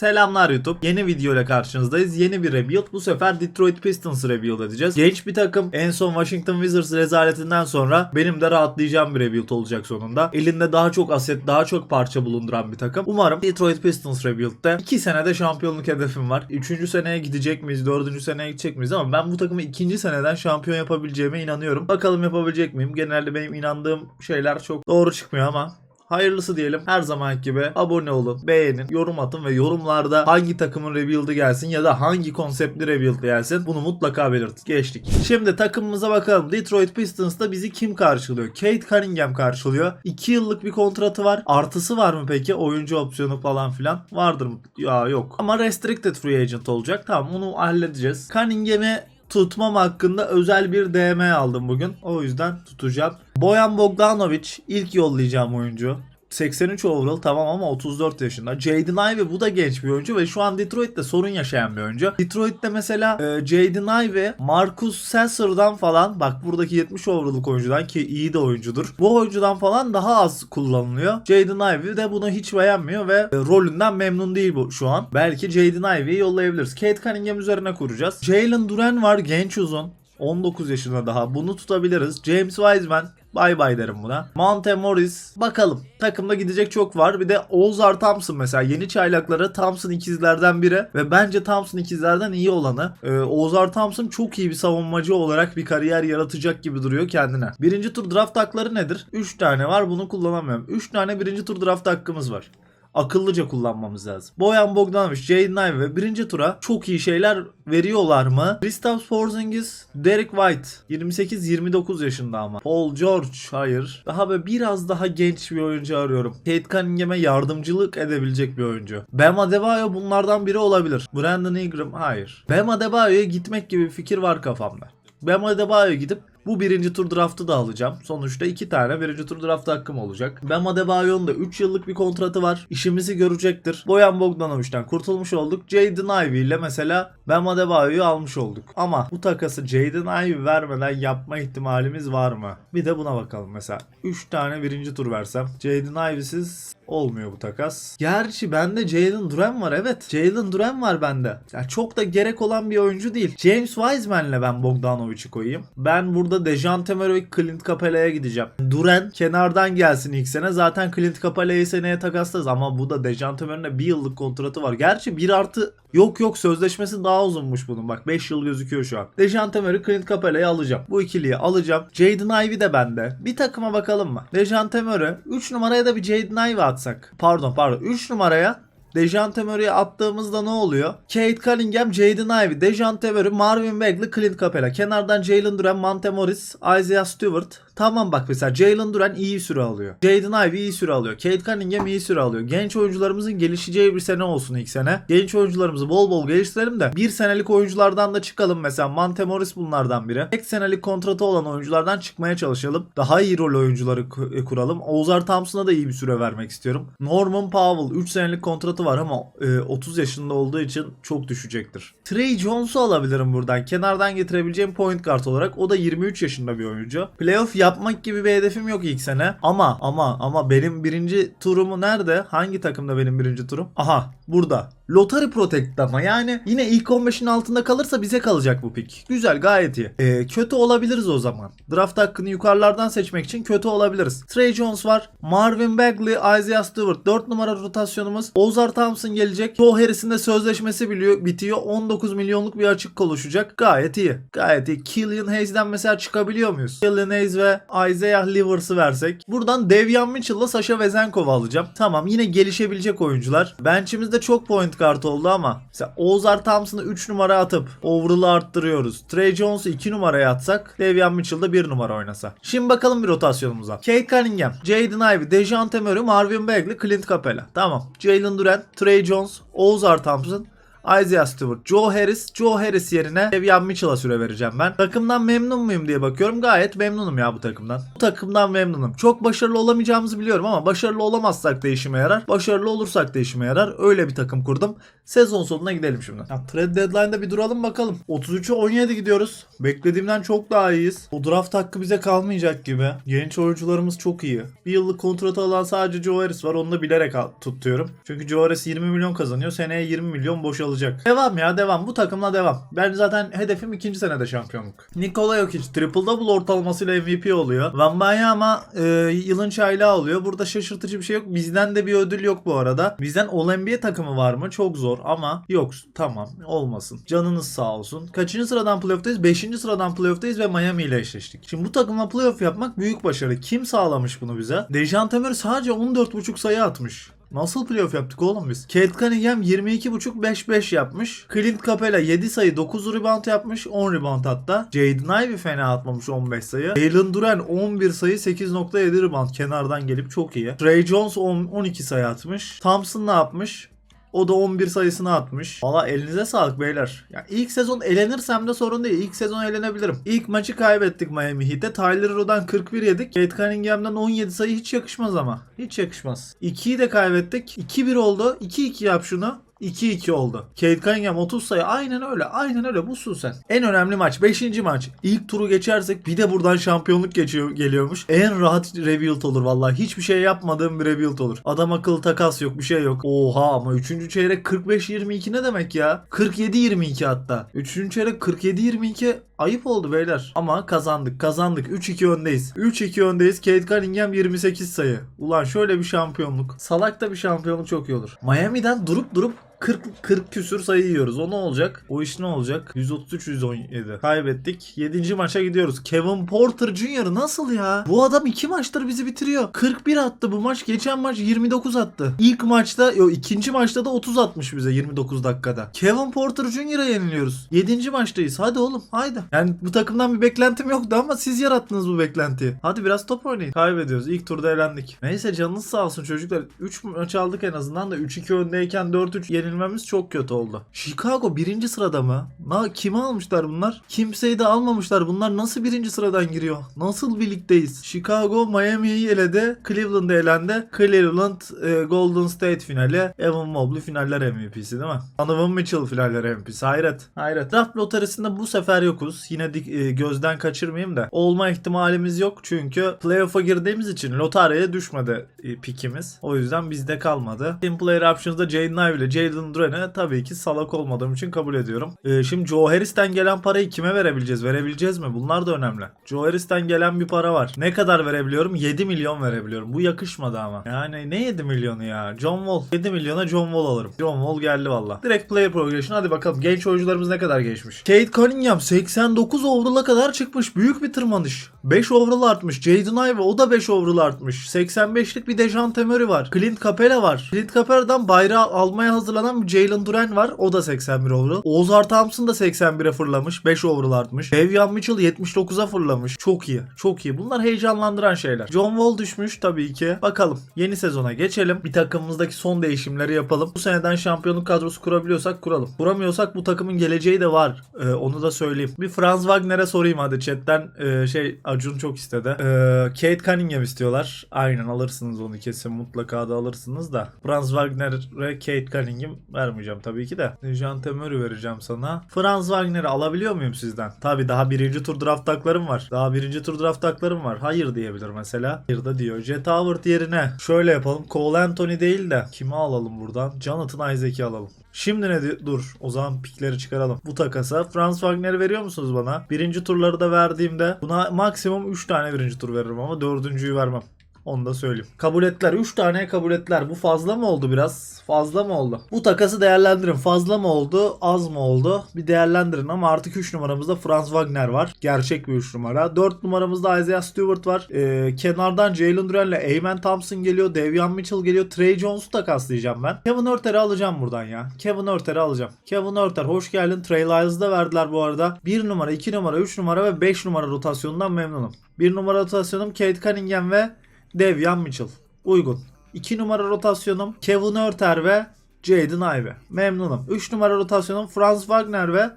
Selamlar YouTube. Yeni video ile karşınızdayız. Yeni bir rebuild. Bu sefer Detroit Pistons'ı rebuild edeceğiz. Genç bir takım. En son Washington Wizards rezaletinden sonra benim de rahatlayacağım bir rebuild olacak sonunda. Elinde daha çok aset, daha çok parça bulunduran bir takım. Umarım Detroit Pistons rebuild'de 2 senede şampiyonluk hedefim var. 3. seneye gidecek miyiz? 4. seneye gidecek miyiz? Ama ben bu takımı 2. seneden şampiyon yapabileceğime inanıyorum. Bakalım yapabilecek miyim? Genelde benim inandığım şeyler çok doğru çıkmıyor ama Hayırlısı diyelim. Her zaman gibi abone olun, beğenin, yorum atın ve yorumlarda hangi takımın rebuild'ı gelsin ya da hangi konseptli rebuild gelsin bunu mutlaka belirtin. Geçtik. Şimdi takımımıza bakalım. Detroit Pistons'ta bizi kim karşılıyor? Kate Cunningham karşılıyor. 2 yıllık bir kontratı var. Artısı var mı peki? Oyuncu opsiyonu falan filan. Vardır mı? Ya yok. Ama restricted free agent olacak. Tamam onu halledeceğiz. Cunningham'i tutmam hakkında özel bir DM aldım bugün. O yüzden tutacağım. Boyan Bogdanovic ilk yollayacağım oyuncu. 83 overall tamam ama 34 yaşında. Jaden Ivey bu da genç bir oyuncu ve şu an Detroit'te sorun yaşayan bir oyuncu. Detroit'te mesela e, Jaden Ivey, Marcus Sasser'dan falan bak buradaki 70 overall'lık oyuncudan ki iyi de oyuncudur. Bu oyuncudan falan daha az kullanılıyor. Jaden Ivey de bunu hiç beğenmiyor ve e, rolünden memnun değil bu şu an. Belki Jaden Ivey'i yollayabiliriz. Kate Cunningham üzerine kuracağız. Jalen Duren var genç uzun. 19 yaşında daha. Bunu tutabiliriz. James Wiseman Bay bay derim buna. Monte Morris bakalım. Takımda gidecek çok var. Bir de Ozar Thompson mesela yeni çaylakları Thompson ikizlerden biri ve bence Thompson ikizlerden iyi olanı. Ee, Ozar Thompson çok iyi bir savunmacı olarak bir kariyer yaratacak gibi duruyor kendine. Birinci tur draft hakları nedir? 3 tane var bunu kullanamıyorum. 3 tane birinci tur draft hakkımız var akıllıca kullanmamız lazım. Boyan Bogdanovic, Jaden Ivey ve birinci tura çok iyi şeyler veriyorlar mı? Kristaps Porzingis, Derek White 28-29 yaşında ama. Paul George hayır. Daha böyle biraz daha genç bir oyuncu arıyorum. Kate Cunningham'e yardımcılık edebilecek bir oyuncu. Bam Adebayo bunlardan biri olabilir. Brandon Ingram hayır. Bam Adebayo'ya gitmek gibi bir fikir var kafamda. Bam Adebayo gidip bu birinci tur draftı da alacağım. Sonuçta iki tane birinci tur draft hakkım olacak. Bam Adebayo'nun da 3 yıllık bir kontratı var. İşimizi görecektir. Boyan Bogdanovic'den kurtulmuş olduk. Jaden Ivey ile mesela Bam Adebayo'yu almış olduk. Ama bu takası Jaden Ivey vermeden yapma ihtimalimiz var mı? Bir de buna bakalım mesela. 3 tane birinci tur versem. Jaden Ivey'siz olmuyor bu takas. Gerçi bende Jalen Duren var evet. Jalen Duren var bende. Ya çok da gerek olan bir oyuncu değil. James Wiseman'le ben Bogdanovic'i koyayım. Ben burada Dejante Murray Clint Capela'ya gideceğim. Duren kenardan gelsin ilk sene. Zaten Clint Capela'yı seneye takaslarız ama bu da Dejante Murray'ın bir yıllık kontratı var. Gerçi bir artı Yok yok sözleşmesi daha uzunmuş bunun. Bak 5 yıl gözüküyor şu an. Dejante Murray, Clint Capela'yı alacağım. Bu ikiliyi alacağım. Jaden Ivey de bende. Bir takıma bakalım mı? Dejante Murray. 3 numaraya da bir Jaden Ivey atsak. Pardon pardon. 3 numaraya Dejante Murray'i attığımızda ne oluyor? Kate Cunningham, Jaden Ivey, Dejante Murray, Marvin Bagley, Clint Capela. Kenardan Jalen Duren, Monte Morris, Isaiah Stewart. Tamam bak mesela Jalen Duren iyi süre alıyor. Jaden Ivey iyi süre alıyor. Kate Cunningham iyi süre alıyor. Genç oyuncularımızın gelişeceği bir sene olsun ilk sene. Genç oyuncularımızı bol bol geliştirelim de bir senelik oyunculardan da çıkalım. Mesela Monte Morris bunlardan biri. Tek senelik kontratı olan oyunculardan çıkmaya çalışalım. Daha iyi rol oyuncuları ku- kuralım. Ozar Thompson'a da iyi bir süre vermek istiyorum. Norman Powell 3 senelik kontratı var ama e, 30 yaşında olduğu için çok düşecektir. Trey Jones'u alabilirim buradan. Kenardan getirebileceğim point guard olarak. O da 23 yaşında bir oyuncu. Playoff yapmak gibi bir hedefim yok ilk sene. Ama ama ama benim birinci turumu nerede? Hangi takımda benim birinci turum? Aha burada. Lottery Protect ama yani yine ilk 15'in altında kalırsa bize kalacak bu pick. Güzel gayet iyi. Ee, kötü olabiliriz o zaman. Draft hakkını yukarılardan seçmek için kötü olabiliriz. Trey Jones var. Marvin Bagley, Isaiah Stewart 4 numara rotasyonumuz. Ozar Thompson gelecek. Joe Harris'in de sözleşmesi biliyor, bitiyor. 19 milyonluk bir açık konuşacak. Gayet iyi. Gayet iyi. Killian Hayes'den mesela çıkabiliyor muyuz? Killian Hayes ve Isaiah Livers'ı versek. Buradan Devian Mitchell'la Sasha Vezenkov'u alacağım. Tamam yine gelişebilecek oyuncular. Bench'imizde çok point kart oldu ama mesela Ozar Thompson'ı 3 numara atıp overall'ı arttırıyoruz. Trey Jones'u 2 numaraya atsak Devian Mitchell'da 1 numara oynasa. Şimdi bakalım bir rotasyonumuza. Kate Cunningham, Jaden Ivey, Dejante Murray, Marvin Bagley, Clint Capela. Tamam. Jalen Duren, Trey Jones, Ozar Thompson, Isaiah Stewart, Joe Harris. Joe Harris yerine Devian Mitchell'a süre vereceğim ben. Takımdan memnun muyum diye bakıyorum. Gayet memnunum ya bu takımdan. Bu takımdan memnunum. Çok başarılı olamayacağımızı biliyorum ama başarılı olamazsak da işime yarar. Başarılı olursak da işime yarar. Öyle bir takım kurdum. Sezon sonuna gidelim şimdi. Ya, trade deadline'da bir duralım bakalım. 33'e 17 gidiyoruz. Beklediğimden çok daha iyiyiz. O draft hakkı bize kalmayacak gibi. Genç oyuncularımız çok iyi. Bir yıllık kontratı alan sadece Joe Harris var. Onu da bilerek tutuyorum. Çünkü Joe Harris 20 milyon kazanıyor. Seneye 20 milyon boşalacak. Devam ya devam. Bu takımla devam. Ben zaten hedefim ikinci senede şampiyonluk. Nikola Jokic triple double ortalamasıyla MVP oluyor. Wembanyama e, yılın çaylağı oluyor. Burada şaşırtıcı bir şey yok. Bizden de bir ödül yok bu arada. Bizden All NBA takımı var mı? Çok zor ama yok. Tamam olmasın. Canınız sağ olsun. Kaçıncı sıradan playoff'tayız? Beşinci sıradan playoff'tayız ve Miami ile eşleştik. Şimdi bu takımla playoff yapmak büyük başarı. Kim sağlamış bunu bize? Dejan Temer sadece 14.5 sayı atmış. Nasıl playoff yaptık oğlum biz? Kate Cunningham 22.5-5-5 yapmış. Clint Capella 7 sayı 9 rebound yapmış. 10 rebound hatta. Jaden Ivey fena atmamış 15 sayı. Jalen Duren 11 sayı 8.7 rebound. Kenardan gelip çok iyi. Trey Jones 10, 12 sayı atmış. Thompson ne yapmış? O da 11 sayısını atmış. Valla elinize sağlık beyler. Ya ilk sezon elenirsem de sorun değil. İlk sezon elenebilirim. İlk maçı kaybettik Miami Heat'e. Tyler Ro'dan 41 yedik. Kate Cunningham'dan 17 sayı hiç yakışmaz ama. Hiç yakışmaz. 2'yi de kaybettik. 2-1 oldu. 2-2 yap şunu. 2-2 oldu. Kate Cunningham 30 sayı. Aynen öyle. Aynen öyle. Busun sen. En önemli maç. 5. maç. İlk turu geçersek bir de buradan şampiyonluk geçiyor, geliyormuş. En rahat rebuild olur vallahi. Hiçbir şey yapmadığım bir rebuild olur. Adam akıllı takas yok. Bir şey yok. Oha ama 3. çeyrek 45-22 ne demek ya? 47-22 hatta. 3. çeyrek 47-22 ayıp oldu beyler. Ama kazandık. Kazandık. 3-2 öndeyiz. 3-2 öndeyiz. Kate Cunningham 28 sayı. Ulan şöyle bir şampiyonluk. Salakta bir şampiyonluk çok iyi olur. Miami'den durup durup 40 40 küsür sayı yiyoruz. O ne olacak? O iş ne olacak? 133 117. Kaybettik. 7. maça gidiyoruz. Kevin Porter Jr. nasıl ya? Bu adam 2 maçtır bizi bitiriyor. 41 attı bu maç. Geçen maç 29 attı. İlk maçta, yo ikinci maçta da 30 atmış bize 29 dakikada. Kevin Porter Jr.'a yeniliyoruz. 7. maçtayız. Hadi oğlum haydi. Yani bu takımdan bir beklentim yoktu ama siz yarattınız bu beklentiyi. Hadi biraz top oynayın. Kaybediyoruz. İlk turda elendik. Neyse canınız sağ olsun çocuklar. 3 maç aldık en azından da 3-2 öndeyken 4-3 yenilmemiz çok kötü oldu. Chicago birinci sırada mı? Na, kimi almışlar bunlar? Kimseyi de almamışlar. Bunlar nasıl birinci sıradan giriyor? Nasıl birlikteyiz? Chicago Miami'yi eledi. Cleveland elendi. Cleveland e, Golden State finali. Evan Mobley finaller MVP'si değil mi? Donovan Mitchell finaller MVP'si. Hayret. Hayret. Draft lotarisinde bu sefer yokuz. Yine dik- e, gözden kaçırmayayım da. Olma ihtimalimiz yok. Çünkü playoff'a girdiğimiz için lotaryaya düşmedi e, pikimiz. O yüzden bizde kalmadı. Team Player Options'da Jaden Ivey ile Duren'e tabii ki salak olmadığım için kabul ediyorum. E, şimdi Joe Harris'ten gelen parayı kime verebileceğiz? Verebileceğiz mi? Bunlar da önemli. Joe Harris'ten gelen bir para var. Ne kadar verebiliyorum? 7 milyon verebiliyorum. Bu yakışmadı ama. Yani ne 7 milyonu ya? John Wall. 7 milyona John Wall alırım. John Wall geldi valla. Direkt player progression. Hadi bakalım. Genç oyuncularımız ne kadar geçmiş? Kate Cunningham 89 overall'a kadar çıkmış. Büyük bir tırmanış. 5 overall artmış. Jaden Ivey o da 5 overall artmış. 85'lik bir Dejan Murray var. Clint Capella var. Clint Capella'dan bayrağı almaya hazırlanan bir Jalen Duren var. O da 81 overall. Ozar Thompson da 81'e fırlamış. 5 overall artmış. Devian Mitchell 79'a fırlamış. Çok iyi. Çok iyi. Bunlar heyecanlandıran şeyler. John Wall düşmüş tabii ki. Bakalım. Yeni sezona geçelim. Bir takımımızdaki son değişimleri yapalım. Bu seneden şampiyonluk kadrosu kurabiliyorsak kuralım. Kuramıyorsak bu takımın geleceği de var. Ee, onu da söyleyeyim. Bir Franz Wagner'e sorayım hadi chatten. Ee, şey Acun çok istedi. Ee, Kate Cunningham istiyorlar. Aynen alırsınız onu kesin. Mutlaka da alırsınız da. Franz Wagner'e Kate Cunningham vermeyeceğim tabii ki de. Dejan Murray vereceğim sana. Franz Wagner'i alabiliyor muyum sizden? Tabii daha birinci tur draft haklarım var. Daha birinci tur draft haklarım var. Hayır diyebilir mesela. Hayır da diyor. Jet Howard yerine şöyle yapalım. Cole Anthony değil de kimi alalım buradan? Jonathan Isaac'i alalım. Şimdi ne dur o zaman pikleri çıkaralım. Bu takasa Franz Wagner'i veriyor musunuz bana? Birinci turları da verdiğimde buna maksimum 3 tane birinci tur veririm ama dördüncüyü vermem. Onu da söyleyeyim. Kabul ettiler. 3 tane kabul ettiler. Bu fazla mı oldu biraz? Fazla mı oldu? Bu takası değerlendirin. Fazla mı oldu? Az mı oldu? Bir değerlendirin ama artık 3 numaramızda Franz Wagner var. Gerçek bir 3 numara. 4 numaramızda Isaiah Stewart var. Ee, kenardan Jalen Duren'le Eyman Thompson geliyor. Devian Mitchell geliyor. Trey Jones'u takaslayacağım ben. Kevin Örter'i alacağım buradan ya. Kevin Örter'i alacağım. Kevin Örter hoş geldin. Trey Lyles'ı da verdiler bu arada. 1 numara, 2 numara, 3 numara ve 5 numara rotasyonundan memnunum. 1 numara rotasyonum Kate Cunningham ve Devian Mitchell. Uygun. 2 numara rotasyonum Kevin Örter ve Jaden Ivey. Memnunum. 3 numara rotasyonum Franz Wagner ve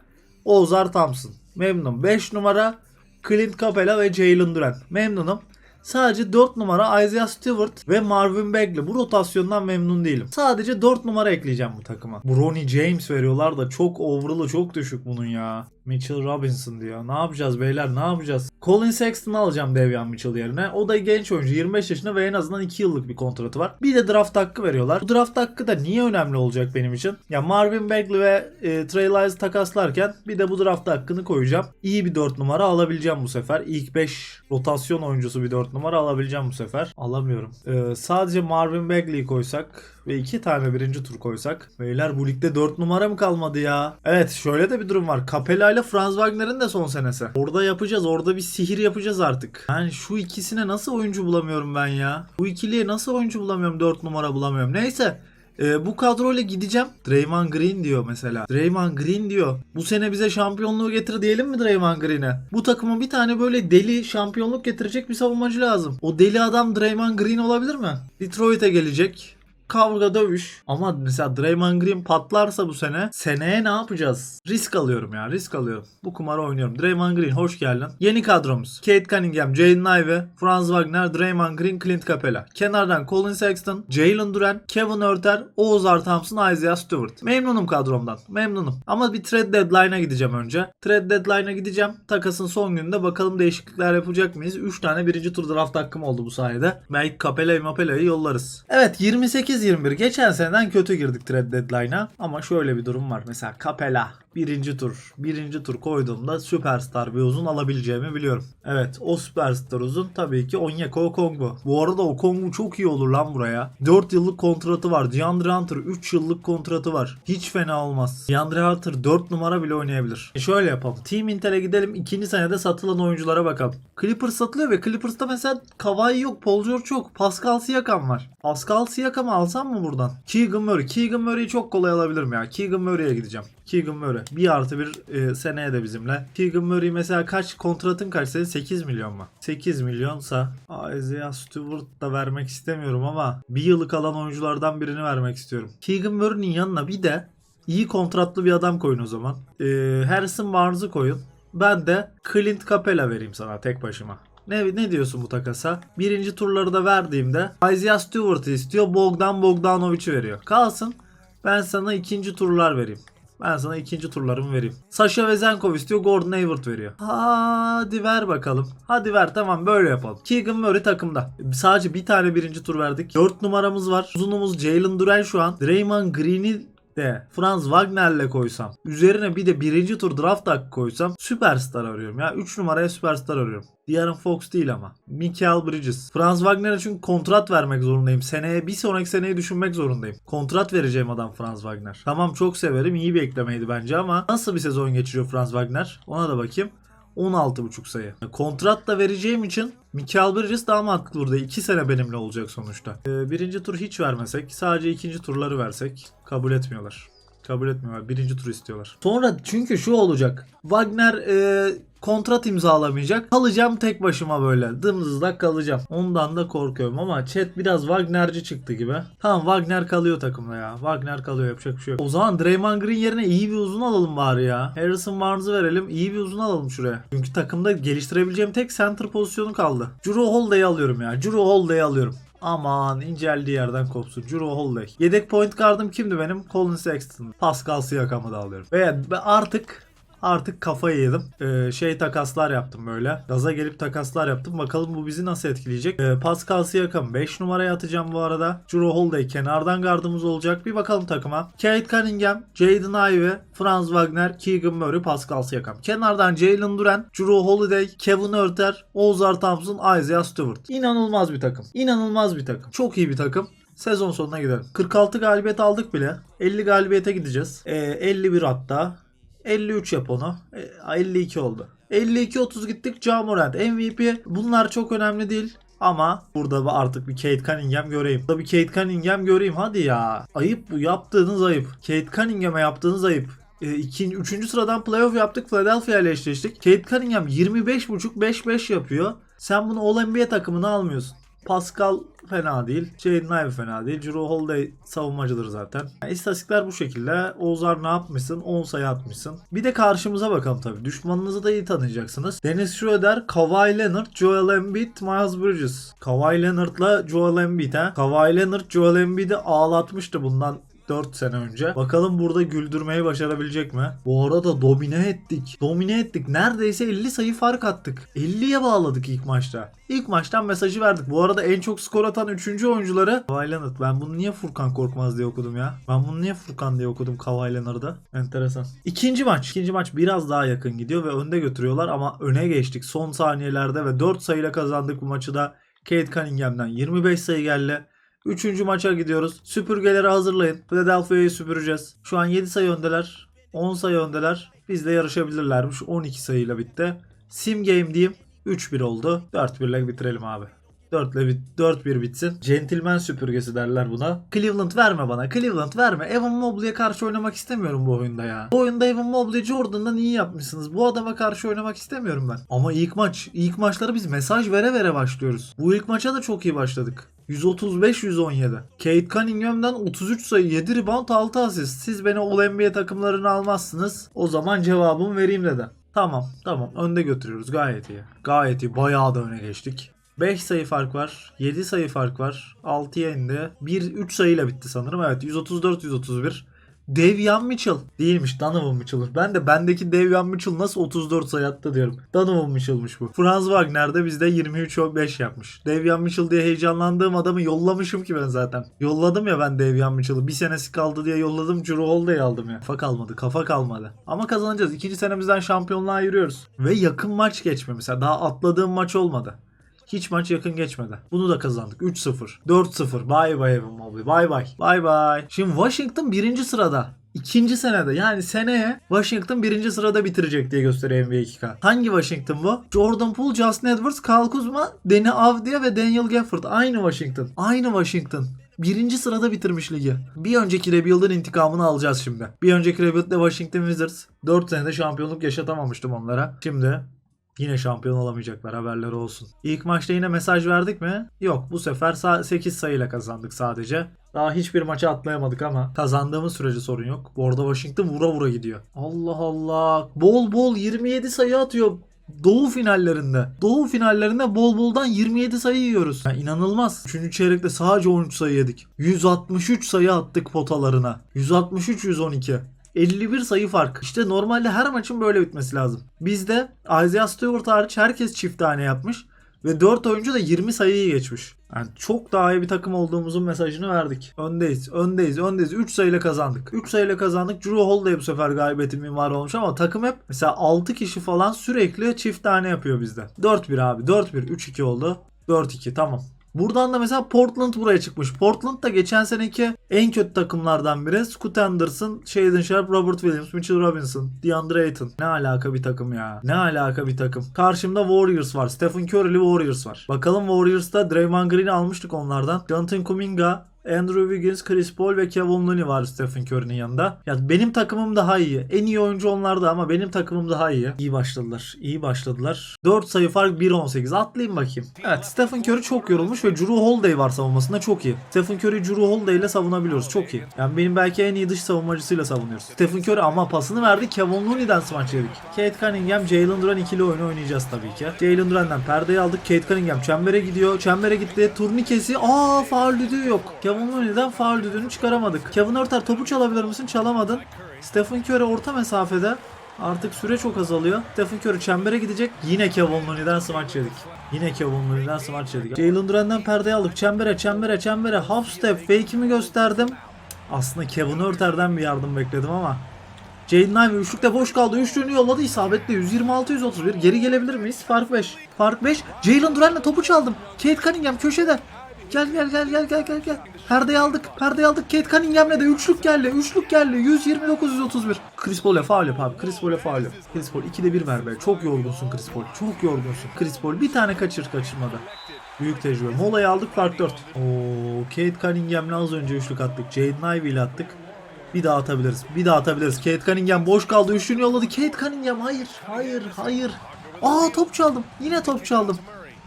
Ozar Thompson. Memnunum. 5 numara Clint Capela ve Jalen Duran. Memnunum. Sadece 4 numara Isaiah Stewart ve Marvin Bagley. Bu rotasyondan memnun değilim. Sadece 4 numara ekleyeceğim bu takıma. Bronny James veriyorlar da çok overall'ı çok düşük bunun ya. Mitchell Robinson diyor. Ne yapacağız beyler ne yapacağız? Colin Sexton'ı alacağım Devian Mitchell yerine. O da genç oyuncu 25 yaşında ve en azından 2 yıllık bir kontratı var. Bir de draft hakkı veriyorlar. Bu draft hakkı da niye önemli olacak benim için? Ya Marvin Bagley ve e, Trey Lyles takaslarken bir de bu draft hakkını koyacağım. İyi bir 4 numara alabileceğim bu sefer. İlk 5 rotasyon oyuncusu bir 4 numara alabileceğim bu sefer. Alamıyorum. E, sadece Marvin Bagley'i koysak ve 2 tane birinci tur koysak. Beyler bu ligde 4 numara mı kalmadı ya? Evet şöyle de bir durum var. Capella ile Franz Wagner'in de son senesi. Orada yapacağız. Orada bir sihir yapacağız artık. Yani şu ikisine nasıl oyuncu bulamıyorum ben ya? Bu ikiliye nasıl oyuncu bulamıyorum? 4 numara bulamıyorum. Neyse. Ee, bu kadroyla gideceğim. Draymond Green diyor mesela. Draymond Green diyor. Bu sene bize şampiyonluğu getir diyelim mi Draymond Green'e? Bu takıma bir tane böyle deli şampiyonluk getirecek bir savunmacı lazım. O deli adam Draymond Green olabilir mi? Detroit'e gelecek kavga dövüş. Ama mesela Draymond Green patlarsa bu sene seneye ne yapacağız? Risk alıyorum ya risk alıyorum. Bu kumarı oynuyorum. Draymond Green hoş geldin. Yeni kadromuz. Kate Cunningham, Jaden Ivey, Franz Wagner, Draymond Green, Clint Capela. Kenardan Colin Sexton, Jalen Duran, Kevin Örter, Ozar Thompson, Isaiah Stewart. Memnunum kadromdan. Memnunum. Ama bir trade deadline'a gideceğim önce. Trade deadline'a gideceğim. Takasın son gününde bakalım değişiklikler yapacak mıyız? 3 tane birinci tur draft hakkım oldu bu sayede. Belki Capela'yı Mapela'yı yollarız. Evet 28 28-21 geçen seneden kötü girdik trade deadline'a ama şöyle bir durum var. Mesela Capella birinci tur birinci tur koyduğumda süperstar bir uzun alabileceğimi biliyorum. Evet o süperstar uzun tabii ki Onyeka Okongwu. Bu arada Okongwu çok iyi olur lan buraya. 4 yıllık kontratı var. DeAndre Hunter 3 yıllık kontratı var. Hiç fena olmaz. DeAndre Hunter 4 numara bile oynayabilir. E şöyle yapalım. Team Intel'e gidelim. ikinci senede satılan oyunculara bakalım. Clippers satılıyor ve Clippers'ta mesela Kawhi yok, Paul George yok. Pascal Siakam var. Pascal Siakam'ı alsam mı buradan? Keegan Murray. Keegan Murray'i çok kolay alabilirim ya. Keegan Murray'e gideceğim. Keegan Murray. Bir artı bir e, seneye de bizimle. Keegan Murray mesela kaç kontratın kaç senin? 8 milyon mu? 8 milyonsa Isaiah Stewart da vermek istemiyorum ama bir yıllık alan oyunculardan birini vermek istiyorum. Keegan Murray'nin yanına bir de iyi kontratlı bir adam koyun o zaman. E, Harrison Barnes'ı koyun. Ben de Clint Capela vereyim sana tek başıma. Ne, ne diyorsun bu takasa? Birinci turları da verdiğimde Isaiah Stewart'ı istiyor. Bogdan Bogdanovic'i veriyor. Kalsın. Ben sana ikinci turlar vereyim. Ben sana ikinci turlarımı vereyim. Sasha Vezenkov istiyor. Gordon Hayward veriyor. Hadi ver bakalım. Hadi ver tamam böyle yapalım. Keegan Murray takımda. Sadece bir tane birinci tur verdik. 4 numaramız var. Uzunumuz Jalen Duran şu an. Draymond Green'i de Franz Wagner'le koysam üzerine bir de birinci tur draft hakkı koysam süperstar arıyorum ya. 3 numaraya süperstar arıyorum. Diğerın Fox değil ama. Michael Bridges. Franz Wagner'e çünkü kontrat vermek zorundayım. Seneye bir sonraki seneyi düşünmek zorundayım. Kontrat vereceğim adam Franz Wagner. Tamam çok severim. iyi bir eklemeydi bence ama nasıl bir sezon geçiriyor Franz Wagner? Ona da bakayım. 16,5 sayı. Kontrat da vereceğim için Michael Bridges daha mantıklı burada. 2 sene benimle olacak sonuçta. Ee, birinci tur hiç vermesek sadece ikinci turları versek kabul etmiyorlar. Kabul etmiyorlar. Birinci tur istiyorlar. Sonra çünkü şu olacak. Wagner e, kontrat imzalamayacak. Kalacağım tek başıma böyle. Dımdızlak kalacağım. Ondan da korkuyorum ama chat biraz Wagnerci çıktı gibi. Tamam Wagner kalıyor takımda ya. Wagner kalıyor yapacak bir şey yok. O zaman Draymond Green yerine iyi bir uzun alalım bari ya. Harrison Barnes'ı verelim. iyi bir uzun alalım şuraya. Çünkü takımda geliştirebileceğim tek center pozisyonu kaldı. Drew Holiday'i alıyorum ya. Drew Holiday'i alıyorum. Aman inceldiği yerden kopsun. Drew Holiday. Yedek point guard'ım kimdi benim? Colin Sexton. Pascal Siakam'ı da alıyorum. Ve artık artık kafayı yedim. Ee, şey takaslar yaptım böyle. Gaza gelip takaslar yaptım. Bakalım bu bizi nasıl etkileyecek. Ee, Pascal Siakam 5 numaraya atacağım bu arada. Drew Holiday kenardan gardımız olacak. Bir bakalım takıma. Kate Cunningham, Jaden Ivey, Franz Wagner, Keegan Murray, Pascal Siakam. Kenardan Jalen Duran, Drew Holiday, Kevin Örter, Ozar Thompson, Isaiah Stewart. İnanılmaz bir takım. İnanılmaz bir takım. Çok iyi bir takım. Sezon sonuna gidelim. 46 galibiyet aldık bile. 50 galibiyete gideceğiz. Ee, 51 hatta. 53 yap onu. E, 52 oldu. 52-30 gittik. Jamorant MVP. Bunlar çok önemli değil. Ama burada artık bir Kate Cunningham göreyim. Burada bir Kate Cunningham göreyim hadi ya. Ayıp bu yaptığınız ayıp. Kate Cunningham'a yaptığınız ayıp. E, ikinci, üçüncü sıradan playoff yaptık. Philadelphia ile eşleştik. Kate Cunningham 25.5 5-5 yapıyor. Sen bunu All NBA takımına almıyorsun. Pascal fena değil. Jaden Ivey fena değil. Drew Holiday savunmacıdır zaten. Yani istatistikler bu şekilde. Oğuzar ne yapmışsın? 10 sayı atmışsın. Bir de karşımıza bakalım tabii. Düşmanınızı da iyi tanıyacaksınız. Dennis Schroeder, Kawhi Leonard, Joel Embiid, Miles Bridges. Kawhi Leonard'la Joel Embiid ha. Kawhi Leonard Joel Embiid'i ağlatmıştı bundan 4 sene önce. Bakalım burada güldürmeyi başarabilecek mi? Bu arada domine ettik. Domine ettik. Neredeyse 50 sayı fark attık. 50'ye bağladık ilk maçta. İlk maçtan mesajı verdik. Bu arada en çok skor atan 3. oyuncuları Kawhi Leonard. Ben bunu niye Furkan Korkmaz diye okudum ya? Ben bunu niye Furkan diye okudum Kawhi Leonard'ı? Enteresan. İkinci maç. İkinci maç biraz daha yakın gidiyor ve önde götürüyorlar ama öne geçtik son saniyelerde ve 4 sayıyla kazandık bu maçı da. Kate Cunningham'dan 25 sayı geldi. Üçüncü maça gidiyoruz. Süpürgeleri hazırlayın. Philadelphia'yı süpüreceğiz. Şu an 7 sayı öndeler. 10 sayı öndeler. Bizle yarışabilirlermiş. 12 sayıyla bitti. Sim game diyeyim. 3-1 oldu. 4-1 ile bitirelim abi. 4 ile bit 4-1 bitsin. Gentleman süpürgesi derler buna. Cleveland verme bana. Cleveland verme. Evan Mobley'e karşı oynamak istemiyorum bu oyunda ya. Bu oyunda Evan Mobley Jordan'dan iyi yapmışsınız. Bu adama karşı oynamak istemiyorum ben. Ama ilk maç. ilk maçları biz mesaj vere vere başlıyoruz. Bu ilk maça da çok iyi başladık. 135-117. Kate Cunningham'dan 33 sayı 7 rebound 6 asist. Siz beni All NBA takımlarını almazsınız. O zaman cevabımı vereyim dedi. Tamam tamam önde götürüyoruz gayet iyi. Gayet iyi bayağı da öne geçtik. 5 sayı fark var. 7 sayı fark var. 6'ya indi. 1 3 sayıyla bitti sanırım. Evet 134 131. Devian Mitchell değilmiş Donovan Mitchell'mış. Ben de bendeki Devian Mitchell nasıl 34 sayı attı diyorum. Donovan Mitchell'mış bu. Franz Wagner de bizde 23-5 yapmış. Devian Mitchell diye heyecanlandığım adamı yollamışım ki ben zaten. Yolladım ya ben Devian Mitchell'ı. Bir senesi kaldı diye yolladım. Drew Holiday'i aldım ya. Kafa kalmadı. Kafa kalmadı. Ama kazanacağız. İkinci senemizden şampiyonluğa yürüyoruz. Ve yakın maç geçme mesela. Daha atladığım maç olmadı. Hiç maç yakın geçmedi. Bunu da kazandık. 3-0. 4-0. Bye bye Evan Mobley. Bye bye. Bye bye. Şimdi Washington birinci sırada. İkinci senede yani seneye Washington birinci sırada bitirecek diye gösteriyor NBA 2K. Hangi Washington bu? Jordan Poole, Justin Edwards, Kyle Kuzma, Danny Avdia ve Daniel Gafford. Aynı Washington. Aynı Washington. Birinci sırada bitirmiş ligi. Bir önceki rebuild'ın intikamını alacağız şimdi. Bir önceki rebuild'de Washington Wizards 4 senede şampiyonluk yaşatamamıştım onlara. Şimdi Yine şampiyon olamayacaklar haberleri olsun. İlk maçta yine mesaj verdik mi? Yok bu sefer 8 sayıyla kazandık sadece. Daha hiçbir maça atlayamadık ama kazandığımız sürece sorun yok. Bu arada Washington vura vura gidiyor. Allah Allah. Bol bol 27 sayı atıyor. Doğu finallerinde. Doğu finallerinde bol boldan 27 sayı yiyoruz. Yani inanılmaz. 3. çeyrekte sadece 13 sayı yedik. 163 sayı attık potalarına. 163-112. 51 sayı fark. İşte normalde her maçın böyle bitmesi lazım. Bizde Isaiah Stewart hariç herkes çift tane yapmış. Ve 4 oyuncu da 20 sayıyı geçmiş. Yani çok daha iyi bir takım olduğumuzun mesajını verdik. Öndeyiz, öndeyiz, öndeyiz. 3 sayıyla kazandık. 3 sayıyla kazandık. Drew Holiday bu sefer galibiyetin mimarı olmuş ama takım hep mesela 6 kişi falan sürekli çift tane yapıyor bizde. 4-1 abi. 4-1. 3-2 oldu. 4-2 tamam. Buradan da mesela Portland buraya çıkmış. Portland da geçen seneki en kötü takımlardan biri. Scoot Anderson, Shaden Sharp, Robert Williams, Mitchell Robinson, DeAndre Ayton. Ne alaka bir takım ya. Ne alaka bir takım. Karşımda Warriors var. Stephen Curry'li Warriors var. Bakalım Warriors'ta Draymond Green'i almıştık onlardan. Jonathan Kuminga, Andrew Wiggins, Chris Paul ve Kevin Looney var Stephen Curry'nin yanında. Ya benim takımım daha iyi. En iyi oyuncu onlarda ama benim takımım daha iyi. İyi başladılar. İyi başladılar. 4 sayı fark 1-18. Atlayayım bakayım. Evet Stephen Curry çok yorulmuş ve Drew Holiday var savunmasında çok iyi. Stephen Curry Drew Holiday ile savunabiliyoruz. Çok iyi. Yani benim belki en iyi dış savunmacısıyla savunuyoruz. Stephen Curry ama pasını verdi. Kevin Looney'den smaç yedik. Kate Cunningham, Jalen Duran ikili oyunu oynayacağız tabii ki. Jalen Duran'dan perdeyi aldık. Kate Cunningham çembere gidiyor. Çembere gitti. Turnikesi. Aa faul düdüğü yok. Kevin Looney'den faul düdüğünü çıkaramadık. Kevin Örter topu çalabilir misin? Çalamadın. Stephen Curry orta mesafede. Artık süre çok azalıyor. Stephen Curry çembere gidecek. Yine Kevin Looney'den smaç yedik. Yine Kevin Looney'den smaç yedik. Jalen Duran'dan perdeyi aldık. Çembere, çembere, çembere. Half step. Fake'imi gösterdim. Aslında Kevin Örter'den bir yardım bekledim ama Jaden Ivey üçlükte boş kaldı. Üçlüğünü yolladı isabetli. 126-131. Geri gelebilir miyiz? Fark 5. Fark 5. Jalen Duran'la topu çaldım. Kate Cunningham köşede. Gel gel gel gel gel gel gel. Perdeyi aldık. Perdeyi aldık. Kate Cunningham'le de üçlük geldi. Üçlük geldi. 129-131. Chris Paul'e faul yap abi. Chris Paul'e faul yap. Chris Paul 2'de 1 ver be. Çok yorgunsun Chris Paul. Çok yorgunsun. Chris Paul bir tane kaçır kaçırmadı. Büyük tecrübe. Molayı aldık fark 4. Oo, Kate Cunningham'le az önce üçlük attık. Jaden Ivey attık. Bir daha atabiliriz. Bir daha atabiliriz. Kate Cunningham boş kaldı. Üçlüğünü yolladı. Kate Cunningham hayır. Hayır. Hayır. Aa top çaldım. Yine top çaldım.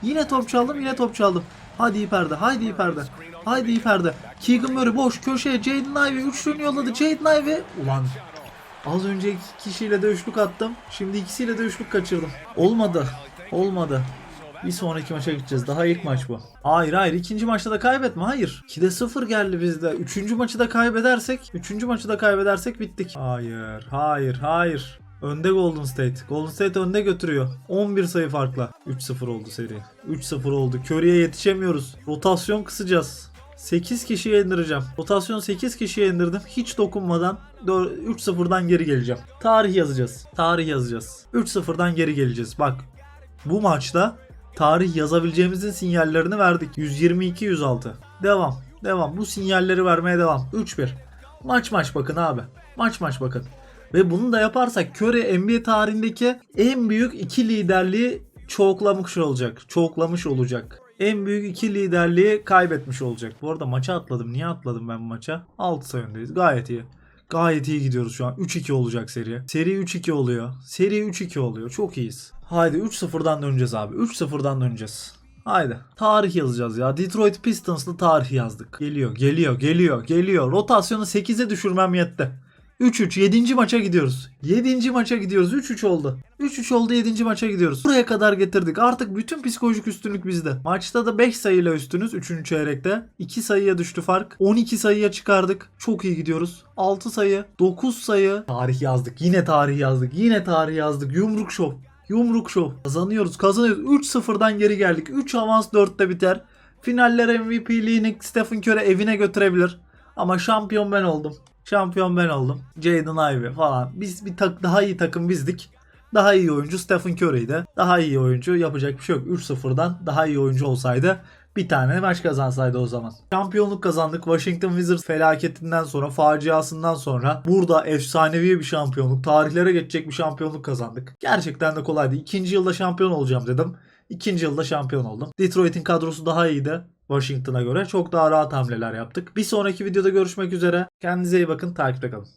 Yine top çaldım. Yine top çaldım. Hadi iyi perde. Haydi iyi perde. Haydi iyi perde. Keegan Murray boş köşeye Jaden Ivey üçlüğünü yolladı. Jaden Ivey. Ulan az önce iki kişiyle de üçlük attım. Şimdi ikisiyle de üçlük kaçırdım. Olmadı. Olmadı. Bir sonraki maça gideceğiz. Daha ilk maç bu. Hayır hayır ikinci maçta da kaybetme. Hayır. 2'de 0 geldi bizde. Üçüncü maçı da kaybedersek. Üçüncü maçı da kaybedersek bittik. Hayır hayır hayır. Önde Golden State. Golden State önde götürüyor. 11 sayı farkla. 3-0 oldu seri. 3-0 oldu. Curry'e yetişemiyoruz. Rotasyon kısacağız. 8 kişiye indireceğim. Rotasyon 8 kişiye indirdim. Hiç dokunmadan 3-0'dan geri geleceğim. Tarih yazacağız. Tarih yazacağız. 3-0'dan geri geleceğiz. Bak bu maçta tarih yazabileceğimizin sinyallerini verdik. 122-106. Devam. Devam. Bu sinyalleri vermeye devam. 3-1. Maç maç bakın abi. Maç maç bakın. Ve bunu da yaparsak Curry NBA tarihindeki en büyük iki liderliği çoğuklamış olacak. Çoğuklamış olacak. En büyük iki liderliği kaybetmiş olacak. Bu arada maça atladım. Niye atladım ben bu maça? 6 sayı öndeyiz. Gayet iyi. Gayet iyi gidiyoruz şu an. 3-2 olacak seri. Seri 3-2 oluyor. Seri 3-2 oluyor. Çok iyiyiz. Haydi 3-0'dan döneceğiz abi. 3-0'dan döneceğiz. Haydi. Tarih yazacağız ya. Detroit Pistons'lı tarih yazdık. Geliyor, geliyor, geliyor, geliyor. Rotasyonu 8'e düşürmem yetti. 3-3 7. maça gidiyoruz. 7. maça gidiyoruz. 3-3 oldu. 3-3 oldu 7. maça gidiyoruz. Buraya kadar getirdik. Artık bütün psikolojik üstünlük bizde. Maçta da 5 sayıyla üstünüz 3. çeyrekte. 2 sayıya düştü fark. 12 sayıya çıkardık. Çok iyi gidiyoruz. 6 sayı, 9 sayı. Tarih yazdık. Yine tarih yazdık. Yine tarih yazdık. Yumruk şov. Yumruk şov. Kazanıyoruz kazanıyoruz. 3-0'dan geri geldik. 3 avans 4'te biter. Finaller MVP'liğini Stephen Curry evine götürebilir. Ama şampiyon ben oldum. Şampiyon ben oldum. Jaden Ivey falan. Biz bir tak daha iyi takım bizdik. Daha iyi oyuncu Stephen Curry'di. Daha iyi oyuncu yapacak bir şey yok. 3-0'dan daha iyi oyuncu olsaydı bir tane maç kazansaydı o zaman. Şampiyonluk kazandık. Washington Wizards felaketinden sonra, faciasından sonra burada efsanevi bir şampiyonluk, tarihlere geçecek bir şampiyonluk kazandık. Gerçekten de kolaydı. İkinci yılda şampiyon olacağım dedim. İkinci yılda şampiyon oldum. Detroit'in kadrosu daha iyiydi. Washington'a göre çok daha rahat hamleler yaptık. Bir sonraki videoda görüşmek üzere. Kendinize iyi bakın. Takipte kalın.